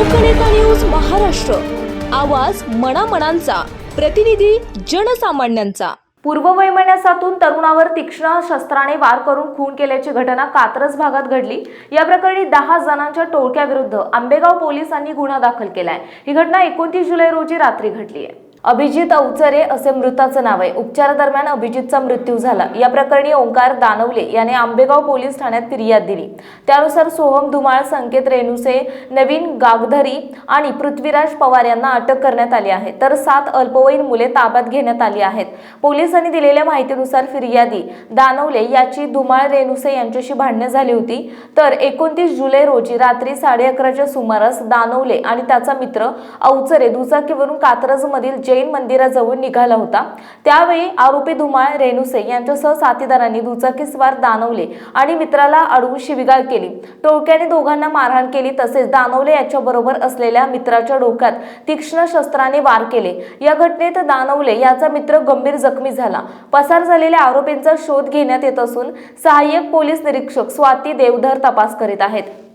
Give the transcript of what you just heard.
लोकनेता news Maharashtra. आवाज मनामनांचा. प्रतिनिधी जनसामान्यांचा. पूर्व तरुणावर तीक्ष्ण शस्त्राने वार करून खून केल्याची घटना कात्रज भागात घडली. या प्रकरणी दहा जणांच्या टोळक्याविरुद्ध आंबेगाव पोलिसांनी गुन्हा दाखल केलाय. ही घटना एकोणतीस जुलै रोजी रात्री घडली आहे अभिजित अवचरे असे मृताचं नाव आहे. उपचारादरम्यान अभिजितचा मृत्यू झाला. या प्रकरणी ओंकार दानवले याने आंबेगाव पोलीस ठाण्यात फिर्याद दिली. त्यानुसार सोहम धुमाळ संकेत रेणुसे नवीन गागधरी आणि पृथ्वीराज पवार यांना अटक करण्यात आली आहे. तर सात अल्पवयीन मुले ताब्यात घेण्यात आली आहेत. पोलिसांनी दिलेल्या माहितीनुसार फिर्यादी दानवले याची धुमाळ रेणुसे यांच्याशी भांडणे झाली होती. तर एकोणतीस जुलै रोजी रात्री साडे अकराच्या सुमारास दानवले आणि त्याचा मित्र अवचरे दुचाकीवरून कात्रजमधील जैन मंदिराजवळ निघाला होता. त्यावेळी आरोपी धुमाळ रेणुसे यांच्यासह साथीदारांनी दुचाकीस्वार दानवले आणि मित्राला अडवून शिविगाळ केली. टोळक्याने दोघांना मारहाण केली तसेच दानवले याच्या बरोबर असलेल्या मित्राच्या डोक्यात तीक्ष्ण शस्त्राने वार केले. या घटनेत दानवले याचा मित्र गंभीर जखमी झाला. पसार झालेल्या आरोपींचा शोध घेण्यात येत असून सहाय्यक पोलीस निरीक्षक स्वाती देवधर तपास करीत आहेत.